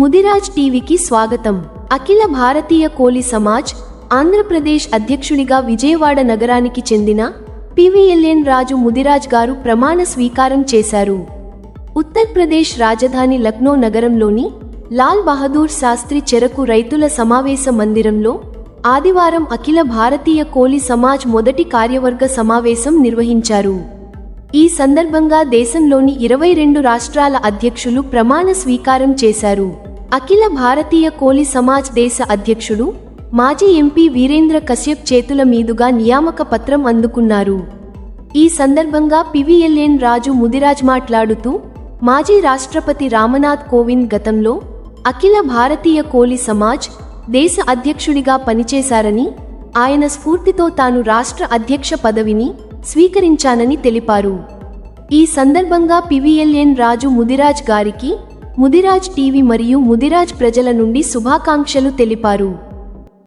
ముదిరాజ్ టీవీకి స్వాగతం. అఖిల భారతీయ కోలి సమాజ్ ఆంధ్రప్రదేశ్ అధ్యక్షుడిగా విజయవాడ నగరానికి చెందిన పివిఎల్ఎన్ రాజు ముదిరాజ్ గారు ప్రమాణ స్వీకారం చేశారు. ఉత్తరప్రదేశ్ రాజధాని లక్నో నగరంలోని లాల్ బహదూర్ శాస్త్రి చెరకు రైతుల సమావేశ మందిరంలో ఆదివారం అఖిల భారతీయ కోలి సమాజ్ మొదటి కార్యవర్గ సమావేశం నిర్వహించారు. ఈ సందర్భంగా దేశంలోని ఇరవై రెండు రాష్ట్రాల అధ్యక్షులు ప్రమాణ స్వీకారం చేశారు. అఖిల భారతీయ కోలి సమాజ్ దేశ అధ్యక్షుడు మాజీ ఎంపీ వీరేంద్ర కశ్యప్ చేతుల మీదుగా నియామక పత్రం అందుకున్నారు. ఈ సందర్భంగా పివిఎల్ఎన్ రాజు ముదిరాజ్ మాట్లాడుతూ మాజీ రాష్ట్రపతి రామనాథ్ కోవింద్ గతంలో అఖిల భారతీయ కోలి సమాజ్ దేశ అధ్యక్షుడిగా పనిచేశారని ఆయన స్ఫూర్తితో తాను రాష్ట్ర అధ్యక్ష పదవిని స్వీకరించానని తెలిపారు. ఈ సందర్భంగా పివిఎల్ఎన్ రాజు ముదిరాజ్ గారికి ముదిరాజ్ టీవీ మరియు ముదిరాజ్ ప్రజల నుండి శుభాకాంక్షలు తెలిపారు.